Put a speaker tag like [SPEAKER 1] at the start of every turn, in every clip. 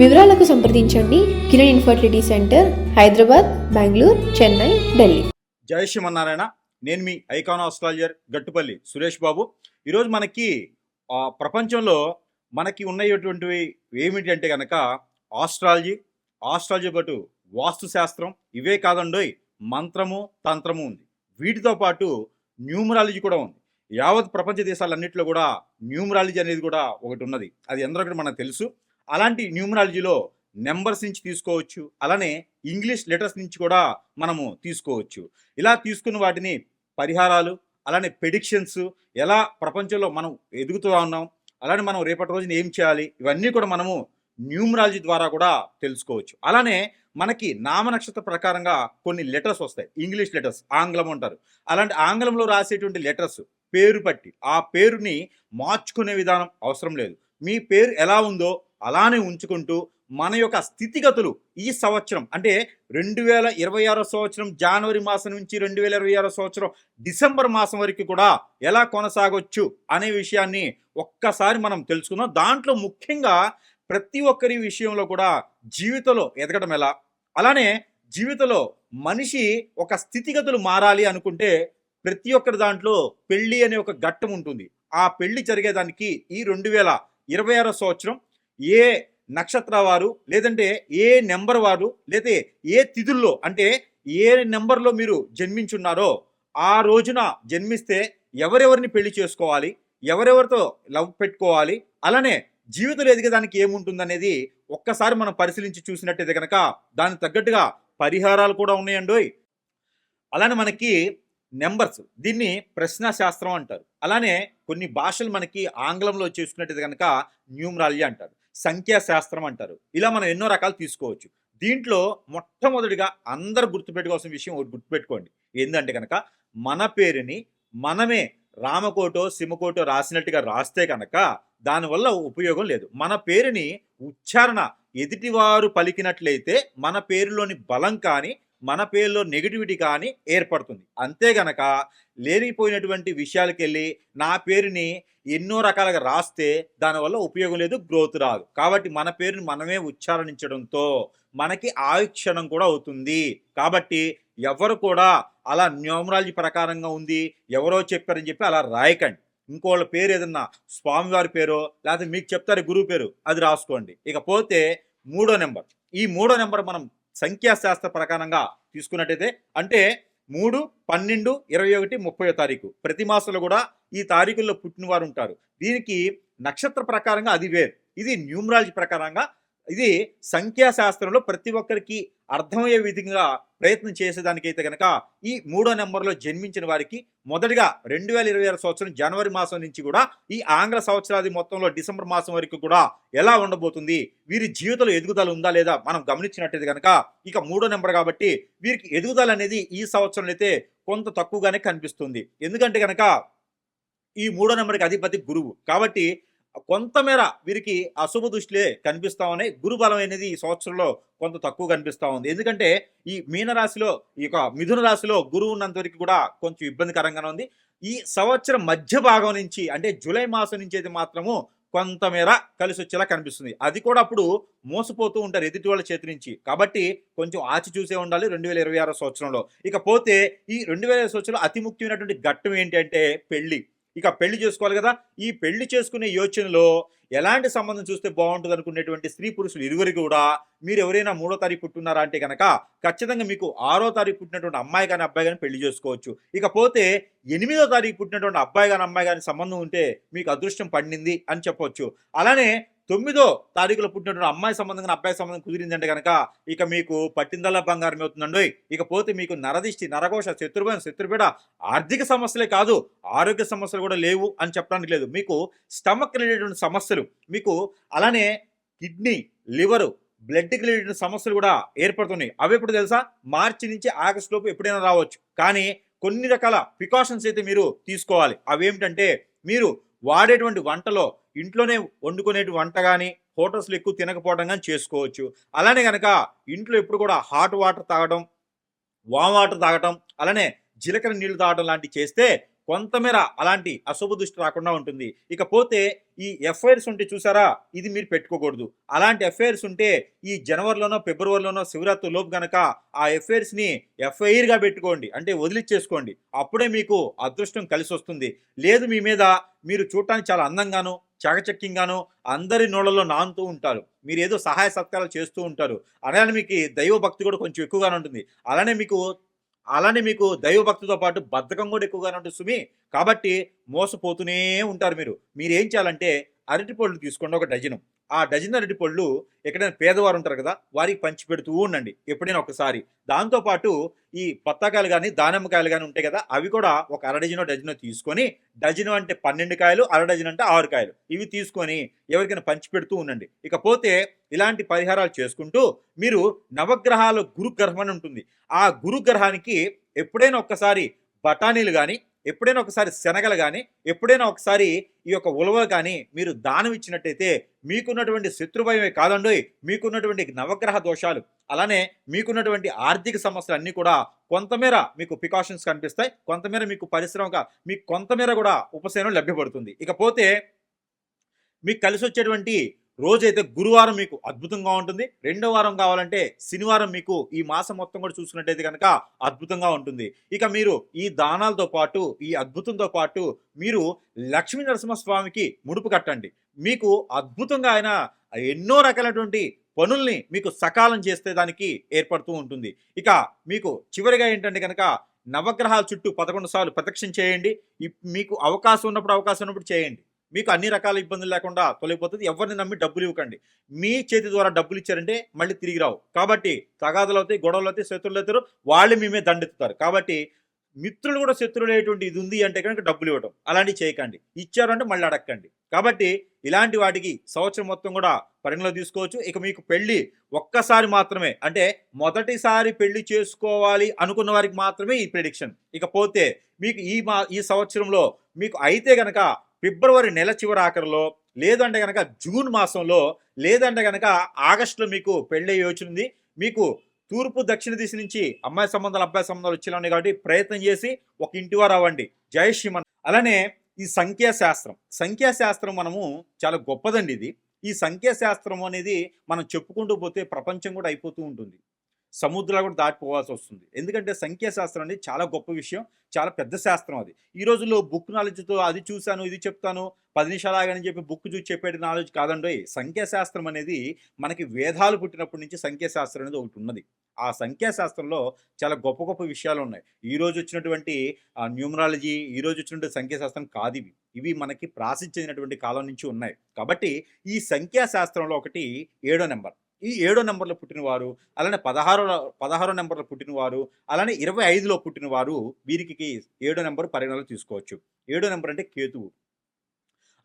[SPEAKER 1] వివరాలకు సంప్రదించండి. Kiran infertility centre Hyderabad Bengaluru Chennai Delhi.
[SPEAKER 2] జై శ్రీమన్నారాయణ. నేను మీ ఐకాన్ ఆస్ట్రాలజర్ గట్టుపల్లి సురేష్ బాబు. ఈరోజు మనకి ప్రపంచంలో మనకి ఉన్నటువంటివి ఏమిటి అంటే కనుక ఆస్ట్రాలజీ ఆస్ట్రాలజీ పాటు వాస్తు శాస్త్రం ఇవే కాదండోయ్ మంత్రము తంత్రము ఉంది. వీటితో పాటు న్యూమరాలజీ కూడా ఉంది. యావత్ ప్రపంచ దేశాలన్నింటిలో కూడా న్యూమరాలజీ అనేది కూడా ఒకటి ఉన్నది. అది ఎందరో మనకు తెలుసు. అలాంటి న్యూమరాలజీలో నెంబర్స్ నుంచి తీసుకోవచ్చు. అలానే ఇంగ్లీష్ లెటర్స్ నుంచి కూడా మనము తీసుకోవచ్చు. ఇలా తీసుకున్న వాటిని పరిహారాలు అలానే ప్రెడిక్షన్స్ ఎలా ప్రపంచంలో మనం ఎదుగుతూ ఉన్నాం అలానే మనం రేపటి రోజున ఏం చేయాలి ఇవన్నీ కూడా మనము న్యూమరాలజీ ద్వారా కూడా తెలుసుకోవచ్చు. అలానే మనకి నామ నక్షత్ర ప్రకారంగా కొన్ని లెటర్స్ వస్తాయి. ఇంగ్లీష్ లెటర్స్ ఆంగ్లం అంటారు. అలాంటి ఆంగ్లంలో రాసేటువంటి లెటర్స్ పేరు పట్టి ఆ పేరుని మార్చుకునే విధానం అవసరం లేదు. మీ పేరు ఎలా ఉందో అలానే ఉంచుకుంటూ మన యొక్క స్థితిగతులు ఈ సంవత్సరం అంటే రెండు వేల ఇరవై ఆరో సంవత్సరం జనవరి మాసం నుంచి రెండు వేల ఇరవై ఆరో సంవత్సరం డిసెంబర్ మాసం వరకు కూడా ఎలా కొనసాగొచ్చు అనే విషయాన్ని ఒక్కసారి మనం తెలుసుకుందాం. దాంట్లో ముఖ్యంగా ప్రతి ఒక్కరి విషయంలో కూడా జీవితంలో ఎదగడం ఎలా? అలానే జీవితంలో మనిషి ఒక స్థితిగతులు మారాలి అనుకుంటే ప్రతి ఒక్కరి దాంట్లో పెళ్ళి అనే ఒక ఘట్టం ఉంటుంది. ఆ పెళ్ళి జరిగేదానికి ఈ రెండు వేల ఇరవై ఆరో సంవత్సరం ఏ నక్షత్ర వారు లేదంటే ఏ నెంబర్ వారు లేదా ఏ తిథుల్లో అంటే ఏ నెంబర్లో మీరు జన్మించున్నారో ఆ రోజున జన్మిస్తే ఎవరెవరిని పెళ్ళి చేసుకోవాలి ఎవరెవరితో లవ్ పెట్టుకోవాలి అలానే జీవితంలో ఎదిగేదానికి ఏముంటుందనేది ఒక్కసారి మనం పరిశీలించి చూసినట్టయితే కనుక దానికి తగ్గట్టుగా పరిహారాలు కూడా ఉన్నాయండి అలానే మనకి నెంబర్స్. దీన్ని ప్రశ్న శాస్త్రం అంటారు. అలానే కొన్ని భాషలు మనకి ఆంగ్లంలో చూసుకున్నట్టు కనుక న్యూమరాలజీ అంటారు. సంఖ్యా శాస్త్రం అంటారు. ఇలా మనం ఎన్నో రకాలు తీసుకోవచ్చు. దీంట్లో మొట్టమొదటిగా అందరు గుర్తుపెట్టుకోవాల్సిన విషయం ఒకటి గుర్తుపెట్టుకోండి. ఏంటంటే కనుక మన పేరుని మనమే రామకోటో సిమకోటో రాసినట్టుగా రాస్తే కనుక దానివల్ల ఉపయోగం లేదు. మన పేరుని ఉచ్చారణ ఎదుటివారు పలికినట్లయితే మన పేరులోని బలం కానీ మన పేరులో నెగిటివిటీ కానీ ఏర్పడుతుంది. అంతే గనక లేనిపోయినటువంటి విషయాలకు వెళ్ళి నా పేరుని ఎన్నో రకాలుగా రాస్తే దానివల్ల ఉపయోగం లేదు గ్రోత్ రాదు. కాబట్టి మన పేరుని మనమే ఉచ్చారణించడంతో మనకి ఆయుక్షణం కూడా అవుతుంది. కాబట్టి ఎవరు కూడా అలా న్యూమరాలజీ ప్రకారంగా ఉంది ఎవరో చెప్పారని చెప్పి అలా రాయకండి. ఇంకోళ్ళ పేరు ఏదన్నా స్వామివారి పేరో లేకపోతే మీకు చెప్తారు గురువు పేరు అది రాసుకోండి. ఇకపోతే మూడో నెంబర్. ఈ మూడో నెంబర్ మనం సంఖ్యాశాస్త్ర ప్రకారంగా తీసుకున్నట్టయితే అంటే మూడు పన్నెండు ఇరవై ఒకటి ముప్పై తారీఖు. ప్రతి మాసంలో కూడా ఈ తారీఖుల్లో పుట్టినవారు ఉంటారు. దీనికి నక్షత్ర ప్రకారంగా అది వేరు. ఇది న్యూమరాలజీ ప్రకారంగా ఇది సంఖ్యాశాస్త్రంలో ప్రతి ఒక్కరికి అర్థమయ్యే విధంగా ప్రయత్నం చేసేదానికైతే కనుక ఈ మూడో నెంబర్లో జన్మించిన వారికి మొదటిగా రెండు వేల ఇరవై ఆరు సంవత్సరం జనవరి మాసం నుంచి కూడా ఈ ఆంగ్ల సంవత్సరాది మొత్తంలో డిసెంబర్ మాసం వరకు కూడా ఎలా ఉండబోతుంది? వీరి జీవితంలో ఎదుగుదల ఉందా లేదా మనం గమనించినట్టయితే కనుక ఇక మూడో నెంబర్ కాబట్టి వీరికి ఎదుగుదల అనేది ఈ సంవత్సరం అయితే కొంత తక్కువగానే కనిపిస్తుంది. ఎందుకంటే కనుక ఈ మూడో నెంబర్కి అధిపతి గురువు. కాబట్టి కొంతమేర వీరికి అశుభ దృష్టిలే కనిపిస్తా ఉన్నాయి. గురుబలం అనేది ఈ సంవత్సరంలో కొంత తక్కువ కనిపిస్తూ ఉంది. ఎందుకంటే ఈ మీనరాశిలో ఈ యొక్క మిథున రాశిలో గురువు ఉన్నంతవరకు కూడా కొంచెం ఇబ్బందికరంగానే ఉంది. ఈ సంవత్సరం మధ్య భాగం నుంచి అంటే జూలై మాసం నుంచి అయితే మాత్రము కొంతమేర కలిసి వచ్చేలా కనిపిస్తుంది. అది కూడా అప్పుడు మోసపోతూ ఉంటారు ఎదుటి వాళ్ళ చేతి నుంచి. కాబట్టి కొంచెం ఆచి చూసే ఉండాలి రెండు వేల ఇరవై ఆరో సంవత్సరంలో. ఇకపోతే ఈ రెండు వేల సంవత్సరంలో అతి ముఖ్యమైనటువంటి ఘట్టం ఏంటంటే పెళ్ళి. పెళ్ళి ఇక పెళ్ళి చేసుకోవాలి కదా. ఈ పెళ్ళి చేసుకునే యోచనలో ఎలాంటి సంబంధం చూస్తే బాగుంటుంది అనుకునేటువంటి స్త్రీ పురుషులు ఇరువురికి కూడా మీరు ఎవరైనా మూడో తారీఖు పుట్టున్నారా అంటే కనుక ఖచ్చితంగా మీకు ఆరో తారీఖు పుట్టినటువంటి అమ్మాయి కానీ అబ్బాయి కానీ పెళ్ళి చేసుకోవచ్చు. ఇకపోతే ఎనిమిదో తారీఖు పుట్టినటువంటి అబ్బాయి కానీ అమ్మాయి కానీ సంబంధం ఉంటే మీకు అదృష్టం పండింది అని చెప్పొచ్చు. అలానే తొమ్మిదో తారీఖులో పుట్టినటువంటి అమ్మాయి సంబంధంగా అబ్బాయి సంబంధం కుదిరిందంటే కనుక ఇక మీకు పట్టిందల్లా బంగారం అవుతుందండి. ఇకపోతే మీకు నరదిష్టి నరఘోష శత్రుభయం శత్రుపీడ ఆర్థిక సమస్యలే కాదు ఆరోగ్య సమస్యలు కూడా లేవు అని చెప్పడానికి లేదు. మీకు స్టమక్ రిలేటెడ్ సమస్యలు మీకు అలానే కిడ్నీ లివరు బ్లడ్కి రిలేటెడ్ సమస్యలు కూడా ఏర్పడుతున్నాయి. అవి ఎప్పుడు తెలుసా? మార్చి నుంచి ఆగస్టు లోపు ఎప్పుడైనా రావచ్చు. కానీ కొన్ని రకాల ప్రికాషన్స్ అయితే మీరు తీసుకోవాలి. అవి ఏమిటంటే మీరు వాడేటువంటి వంటలో ఇంట్లోనే వండుకునేటి వంట కానీ హోటల్స్లో ఎక్కువ తినకపోవడం కానీ చేసుకోవచ్చు. అలానే కనుక ఇంట్లో ఎప్పుడు కూడా హాట్ వాటర్ తాగడం వామ్ వాటర్ తాగటం అలానే జీలకర్ర నీళ్ళు తాగడం లాంటివి చేస్తే కొంతమేర అలాంటి అశుభ దృష్టి రాకుండా ఉంటుంది. ఇకపోతే ఈ ఎఫ్ఐఆర్స్ ఉంటే చూసారా ఇది మీరు పెట్టుకోకూడదు. అలాంటి ఎఫ్ఐఆర్స్ ఉంటే ఈ జనవరిలోనో ఫిబ్రవరిలోనో శివరాత్రి లోపు గనక ఆ ఎఫ్ఐఆర్స్ని ఎఫ్ఐఆర్గా పెట్టుకోండి. అంటే వదిలిచ్చేసుకోండి. అప్పుడే మీకు అదృష్టం కలిసి వస్తుంది లేదు మీ మీద మీరు చూడటానికి చాలా అందంగాను చాకచక్యంగానో అందరి నోళ్ళలో నానుతూ ఉంటారు. మీరు ఏదో సహాయ సత్కారాలు చేస్తూ ఉంటారు. అలానే మీకు దైవ భక్తి కూడా కొంచెం ఎక్కువగానే ఉంటుంది. అలానే మీకు అలానే మీకు దైవ భక్తితో పాటు బద్ధకం కూడా ఎక్కువగానే ఉంటుంది సుమి. కాబట్టి మోసపోతూనే ఉంటారు మీరు. మీరు ఏం చేయాలంటే అరటిపళ్ళు తీసుకోండి ఒక డజను. ఆ డజన్ అరటిపళ్ళు ఎక్కడైనా పేదవారు ఉంటారు కదా వారికి పంచి పెడుతూ ఉండండి ఎప్పుడైనా ఒకసారి. దాంతోపాటు ఈ పత్తాకాయలు కానీ దానిమ్మకాయలు కానీ ఉంటాయి కదా అవి కూడా ఒక అర డజనో డజనో తీసుకొని డజను అంటే పన్నెండు కాయలు అర డజన్ అంటే ఆరు కాయలు ఇవి తీసుకొని ఎవరికైనా పంచి పెడుతూ ఉండండి. ఇకపోతే ఇలాంటి పరిహారాలు చేసుకుంటూ మీరు నవగ్రహాల గురుగ్రహం అని ఉంటుంది. ఆ గురుగ్రహానికి ఎప్పుడైనా ఒక్కసారి బఠానీలు కానీ ఎప్పుడైనా ఒకసారి శనగలు కానీ ఎప్పుడైనా ఒకసారి ఈ యొక్క ఉలవ కానీ మీరు దానం ఇచ్చినట్టయితే మీకున్నటువంటి శత్రుభయమే కాదండి మీకున్నటువంటి నవగ్రహ దోషాలు అలానే మీకున్నటువంటి ఆర్థిక సమస్యలు అన్నీ కూడా కొంతమేర మీకు ప్రికాషన్స్ కనిపిస్తాయి కొంతమేర మీకు పరిశ్రమ మీకు కొంతమేర కూడా ఉపశమనం లభ్యపడుతుంది. ఇకపోతే మీకు కలిసి వచ్చేటువంటి రోజైతే గురువారం మీకు అద్భుతంగా ఉంటుంది. రెండో వారం కావాలంటే శనివారం మీకు ఈ మాసం మొత్తం కూడా చూసుకున్నట్టయితే కనుక అద్భుతంగా ఉంటుంది. ఇక మీరు ఈ దానాలతో పాటు ఈ అద్భుతంతో పాటు మీరు లక్ష్మీ నరసింహస్వామికి ముడుపు కట్టండి. మీకు అద్భుతంగా ఆయన ఎన్నో రకాలైనటువంటి పనుల్ని మీకు సకాలం చేస్తే దానికి ఏర్పడుతూ ఉంటుంది. ఇక మీకు చివరిగా ఏంటంటే కనుక నవగ్రహాల చుట్టూ పదకొండు సార్లు ప్రదక్షిణ చేయండి. మీకు అవకాశం ఉన్నప్పుడు అవకాశం ఉన్నప్పుడు చేయండి. మీకు అన్ని రకాల ఇబ్బందులు లేకుండా తొలగిపోతుంది. ఎవరిని నమ్మి డబ్బులు ఇవ్వకండి. మీ చేతి ద్వారా డబ్బులు ఇచ్చారంటే మళ్ళీ తిరిగి రావు. కాబట్టి తగాదులు అవుతాయి గొడవలు అవుతాయి శత్రులు అవుతారు వాళ్ళు మేమే దండెత్తుతారు. కాబట్టి మిత్రులు కూడా శత్రువులు అయ్యేటువంటి ఇది ఉంది అంటే కనుక డబ్బులు ఇవ్వడం అలాంటివి చేయకండి. ఇచ్చారు అంటే మళ్ళీ అడగండి కాబట్టి ఇలాంటి వాటికి సంవత్సరం మొత్తం కూడా పరిగణలో తీసుకోవచ్చు. ఇక మీకు పెళ్ళి ఒక్కసారి మాత్రమే. అంటే మొదటిసారి పెళ్ళి చేసుకోవాలి అనుకున్న వారికి మాత్రమే ఈ ప్రిడిక్షన్ ఇకపోతే మీకు ఈ మా ఈ సంవత్సరంలో మీకు అయితే కనుక ఫిబ్రవరి నెల చివరి ఆఖరిలో లేదంటే గనక జూన్ మాసంలో లేదంటే కనుక ఆగస్టులో మీకు పెళ్ళి యోచన మీకు తూర్పు దక్షిణ దిశ నుంచి అమ్మాయి సంబంధాలు అబ్బాయి సంబంధాలు వచ్చేలా కాబట్టి ప్రయత్నం చేసి ఒక ఇంటి వారు అవ్వండి. జై శ్రీమన్. అలానే ఈ సంఖ్యాశాస్త్రం. సంఖ్యాశాస్త్రం మనము చాలా గొప్పదండి ఇది. ఈ సంఖ్యాశాస్త్రం అనేది మనం చెప్పుకుంటూ పోతే ప్రపంచం కూడా అయిపోతూ ఉంటుంది. సముద్రాలు కూడా దాటిపోవాల్సి వస్తుంది. ఎందుకంటే సంఖ్యాశాస్త్రం అనేది చాలా గొప్ప విషయం చాలా పెద్ద శాస్త్రం అది. ఈ రోజుల్లో బుక్ నాలెడ్జ్తో అది చూశాను ఇది చెప్తాను పది నిమిషాలు ఆగని చెప్పి బుక్ చూసి చెప్పేటి నాలెడ్జ్ కాదండి సంఖ్యాశాస్త్రం అనేది మనకి వేదాలు పుట్టినప్పటి నుంచి సంఖ్యాశాస్త్రం అనేది ఒకటి ఉన్నది. ఆ సంఖ్యాశాస్త్రంలో చాలా గొప్ప గొప్ప విషయాలు ఉన్నాయి. ఈ రోజు వచ్చినటువంటి న్యూమరాలజీ ఈ రోజు వచ్చినటువంటి సంఖ్యాశాస్త్రం కాదు ఇవి. ఇవి మనకి ప్రాసిద్ధి చెందినటువంటి కాలం నుంచి ఉన్నాయి. కాబట్టి ఈ సంఖ్యాశాస్త్రంలో ఒకటి ఏడో నెంబర్. ఈ ఏడో నెంబర్లో పుట్టినవారు అలానే పదహారో పదహారో నెంబర్లో పుట్టినవారు అలానే ఇరవై ఐదులో పుట్టినవారు వీరికి ఏడో నెంబర్ పరిగణలో తీసుకోవచ్చు. ఏడో నెంబర్ అంటే కేతువు.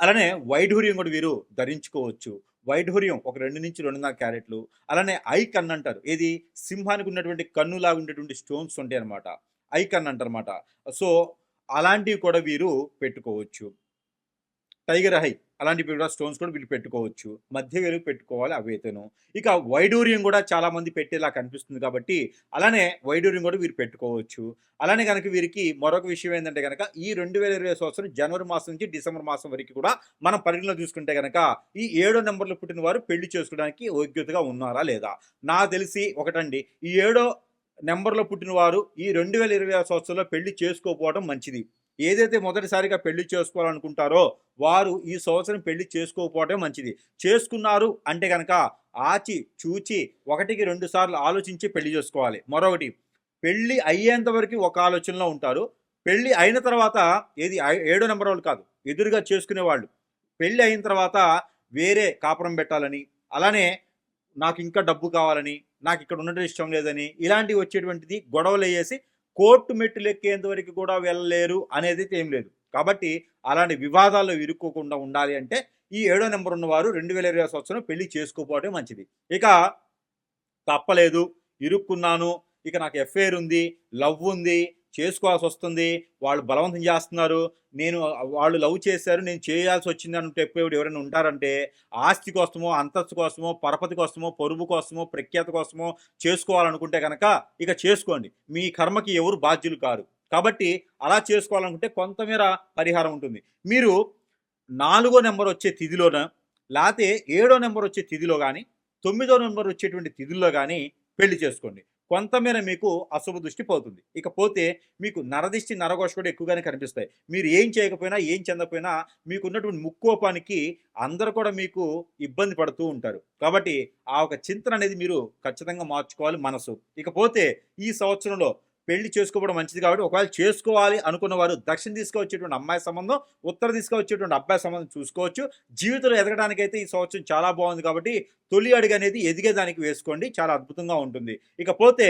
[SPEAKER 2] అలానే వైఢూర్యం కూడా వీరు ధరించుకోవచ్చు. వైఢూర్యం ఒక రెండు నుంచి రెండున్నర క్యారెట్లు అలానే ఐ కన్ను అంటారు. ఏది? సింహానికి ఉన్నటువంటి కన్నులాగా ఉండేటువంటి స్టోన్స్ ఉంటాయి అనమాట ఐ కన్ను అంటారు అనమాట సో అలాంటివి కూడా వీరు పెట్టుకోవచ్చు. టైగర్ హై అలాంటివి కూడా స్టోన్స్ కూడా వీళ్ళు పెట్టుకోవచ్చు. మధ్య వెలుగు పెట్టుకోవాలి అవైతేను. ఇక వైడూర్యం కూడా చాలా మంది పెట్టేలా కనిపిస్తుంది కాబట్టి అలానే వైడూర్యం కూడా వీరు పెట్టుకోవచ్చు. అలానే కనుక వీరికి మరొక విషయం ఏంటంటే కనుక ఈ రెండు వేల ఇరవై సంవత్సరం జనవరి మాసం నుంచి డిసెంబర్ మాసం వరకు కూడా మనం పరిగణలో చూసుకుంటే కనుక ఈ ఏడో నెంబర్లో పుట్టిన వారు పెళ్ళి చేసుకోవడానికి యోగ్యతగా ఉన్నారా లేదా? నాకు తెలిసి ఒకటండి. ఈ ఏడో నెంబర్లో పుట్టిన వారు ఈ రెండు వేల ఇరవై సంవత్సరంలో పెళ్ళి చేసుకోకపోవడం మంచిది. ఏదైతే మొదటిసారిగా పెళ్ళి చేసుకోవాలనుకుంటారో వారు ఈ సంవత్సరం పెళ్ళి చేసుకోకపోవటం మంచిది. చేసుకున్నారు అంటే కనుక ఆచి చూచి ఒకటికి రెండు సార్లు ఆలోచించి పెళ్ళి చేసుకోవాలి. మరొకటి పెళ్ళి అయ్యేంత వరకు ఒక ఆలోచనలో ఉంటారు. పెళ్ళి అయిన తర్వాత ఏది ఏడో నెంబర్ వాళ్ళు కాదు ఎదురుగా చేసుకునే వాళ్ళు. పెళ్ళి అయిన తర్వాత వేరే కాపురం పెట్టాలని అలానే నాకు ఇంకా డబ్బు కావాలని నాకు ఇక్కడ ఉండటం ఇష్టం లేదని ఇలాంటివి వచ్చేటువంటిది గొడవలు వేసి కోర్టు మెట్టులు ఎక్కేంత వరకు కూడా వెళ్ళలేరు అనేది ఏం లేదు. కాబట్టి అలాంటి వివాదాల్లో ఇరుక్కోకుండా ఉండాలి అంటే ఈ ఏడో నెంబర్ ఉన్నవారు రెండు వేల ఇరవై సంవత్సరం పెళ్ళి చేసుకోకపోవడం మంచిది. ఇక తప్పలేదు. ఇరుక్కున్నాను. ఇక నాకు ఎఫ్ఐఆర్ ఉంది లవ్ ఉంది చేసుకోవాల్సి వస్తుంది వాళ్ళు బలవంతం చేస్తున్నారు. నేను వాళ్ళు లవ్ చేశారు. నేను చేయాల్సి వచ్చింది అని చెప్పేవాడు ఎవరైనా ఉంటారంటే ఆస్తి కోసమో అంతస్తు కోసమో పరపతి కోసమో పొరుగు కోసమో ప్రఖ్యాత కోసమో చేసుకోవాలనుకుంటే కనుక ఇక చేసుకోండి. మీ కర్మకి ఎవరు బాధ్యులు కారు. కాబట్టి అలా చేసుకోవాలనుకుంటే కొంతమేర పరిహారం ఉంటుంది. మీరు నాలుగో నెంబర్ వచ్చే తిథిలోన లేకపోతే ఏడో నెంబర్ వచ్చే తిథిలో కానీ తొమ్మిదో నెంబర్ వచ్చేటువంటి తిథుల్లో కానీ పెళ్ళి చేసుకోండి. కొంతమేర మీకు అశుభ దృష్టి పోతుంది. ఇకపోతే మీకు నరదిష్టి నరఘోష కూడా ఎక్కువగానే కనిపిస్తాయి. మీరు ఏం చేయకపోయినా ఏం చెందకపోయినా మీకు ఉన్నటువంటి ముక్కోపానికి అందరూ కూడా మీకు ఇబ్బంది పడుతూ ఉంటారు. కాబట్టి ఆ ఒక చింతన అనేది మీరు ఖచ్చితంగా మార్చుకోవాలి మనసు. ఇకపోతే ఈ సంవత్సరంలో పెళ్ళి చేసుకోవడం మంచిది కాబట్టి ఒకవేళ చేసుకోవాలి అనుకున్న వారు దక్షిణ తీసుకొచ్చేటువంటి అమ్మాయి సంబంధం ఉత్తర తీసుకొచ్చేటువంటి అబ్బాయి సంబంధం చూసుకోవచ్చు. జీవితంలో ఎదగడానికైతే ఈ సంవత్సరం చాలా బాగుంది కాబట్టి తొలి అడుగు అనేది ఎదిగేదానికి వేసుకోండి. చాలా అద్భుతంగా ఉంటుంది. ఇకపోతే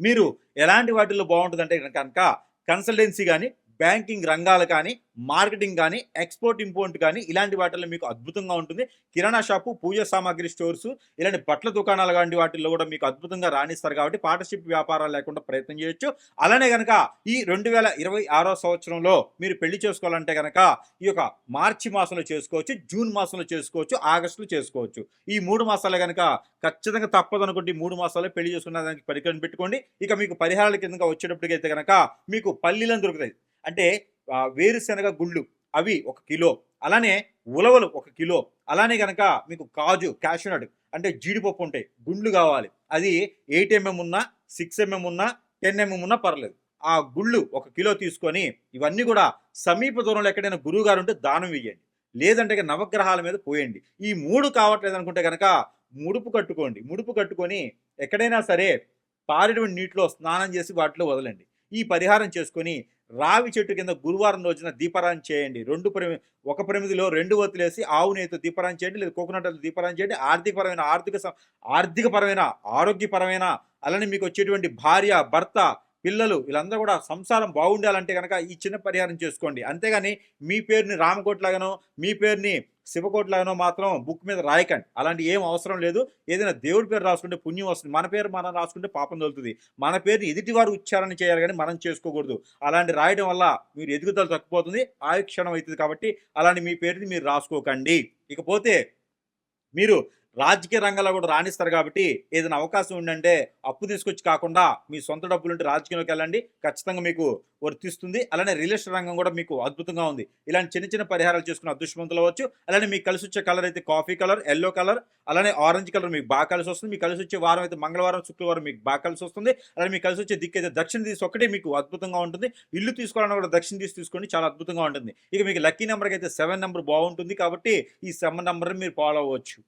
[SPEAKER 2] మీరు ఎలాంటి వాటిల్లో బాగుంటుందంటే కనుక కన్సల్టెన్సీ కానీ బ్యాంకింగ్ రంగాలు కానీ మార్కెటింగ్ కానీ ఎక్స్పోర్ట్ ఇంపోర్ట్ కానీ ఇలాంటి వాటిల్లో మీకు అద్భుతంగా ఉంటుంది. కిరాణా షాపు పూజ సామాగ్రి స్టోర్స్ ఇలాంటి బట్టల దుకాణాలు లాంటి వాటిల్లో కూడా మీకు అద్భుతంగా రాణిస్తారు కాబట్టి పార్ట్నర్షిప్ వ్యాపారాలు లేకుండా ప్రయత్నం చేయొచ్చు. అలానే కనుక ఈ రెండు వేల ఇరవై ఆరో సంవత్సరంలో మీరు పెళ్ళి చేసుకోవాలంటే కనుక ఈ యొక్క మార్చి మాసంలో చేసుకోవచ్చు జూన్ మాసంలో చేసుకోవచ్చు ఆగస్టులో చేసుకోవచ్చు. ఈ మూడు మాసాలే కనుక ఖచ్చితంగా తప్పదు అనుకుంటే మూడు మాసాల్లో పెళ్ళి చేసుకున్న దానికి పరికరం పెట్టుకోండి. ఇక మీకు పరిహారాల కింద వచ్చేటప్పటికైతే కనుక మీకు పల్లీలను దొరుకుతాయి. అంటే వేరుశనగ గుళ్ళు అవి ఒక కిలో అలానే ఉలవలు ఒక కిలో అలానే కనుక మీకు కాజు క్యాషనట్ అంటే జీడిపప్పు ఉంటాయి గుండ్లు కావాలి. అది ఎయిట్ ఎంఎం ఉన్నా సిక్స్ ఎంఎం ఉన్నా టెన్ ఎంఎం ఉన్నా పర్లేదు. ఆ గుళ్ళు ఒక కిలో తీసుకొని ఇవన్నీ కూడా సమీప దూరంలో ఎక్కడైనా గురువు గారు ఉంటే దానం ఇవ్వండి లేదంటే నవగ్రహాల మీద పోయండి. ఈ మూడు కావట్లేదు అనుకుంటే కనుక ముడుపు కట్టుకోండి. ముడుపు కట్టుకొని ఎక్కడైనా సరే పారేటువంటి నీటిలో స్నానం చేసి వాటిలో వదలండి. ఈ పరిహారం చేసుకొని రావి చెట్టు కింద గురువారం రోజున దీపారాయణ చేయండి. రెండు ప్రమి ఒక ప్రమిదిలో రెండు వత్తులేసి ఆవు నేత దీపారాయణ చేయండి లేదా కోకోనట్ దీపారాయణ చేయండి. ఆర్థికపరమైన ఆర్థిక స- ఆర్థికపరమైన ఆరోగ్యపరమైన అలానే మీకు వచ్చేటువంటి భార్య భర్త పిల్లలు వీళ్ళందరూ కూడా సంసారం బాగుండాలంటే కనుక ఈ చిన్న పరిహారం చేసుకోండి. అంతేగాని మీ పేరుని రామకోట్లాగానో మీ పేరుని శివకోట్లాగానో మాత్రం బుక్ మీద రాయకండి. అలాంటి ఏం అవసరం లేదు. ఏదైనా దేవుడి పేరు రాసుకుంటే పుణ్యం వస్తుంది. మన పేరు మనం రాసుకుంటే పాపం దొరుకుతుంది మన పేరుని ఎదుటివారు ఉచ్చారణ చేయాలి కానీ మనం చేసుకోకూడదు. అలాంటి రాయడం వల్ల మీరు ఎదుగుదల తగ్గిపోతుంది ఆయుక్షణం అవుతుంది కాబట్టి అలాంటి మీ పేరుని మీరు రాసుకోకండి. ఇకపోతే మీరు రాజకీయ రంగంలో కూడా రాణిస్తారు కాబట్టి ఏదైనా అవకాశం ఉందంటే అప్పు తీసుకొచ్చి కాకుండా మీ సొంత డబ్బులు ఉంటే రాజకీయంలోకి వెళ్ళండి. ఖచ్చితంగా మీకు వర్తిస్తుంది. అలానే రియల్ ఎస్టేట్ రంగం కూడా మీకు అద్భుతంగా ఉంది. ఇలాంటి చిన్న చిన్న పరిహారాలు చేసుకుని అదృష్టవంతులు అవ్వచ్చు. అలానే మీకు కలిసి వచ్చే కలర్ అయితే కాఫీ కలర్ ఎల్లో కలర్ అలానే ఆరెంజ్ కలర్ మీకు బాగా కలిసి వస్తుంది. మీకు కలిసి వచ్చే వారం అయితే మంగళవారం శుక్రవారం మీకు బాగా కలిసి వస్తుంది. అలానే మీకు కలిసి వచ్చే దిక్కు అయితే దక్షిణ తీసి ఒకటే మీకు అద్భుతంగా ఉంటుంది. ఇల్లు తీసుకోవాలన్నా కూడా దక్షిణ తీసి తీసుకోండి. చాలా అద్భుతంగా ఉంటుంది. ఇక మీకు లక్కీ నెంబర్కి అయితే సెవెన్ నెంబర్ బాగుంటుంది కాబట్టి ఈ సెవెన్ నెంబర్ మీరు ఫాలో అవ్వచ్చు.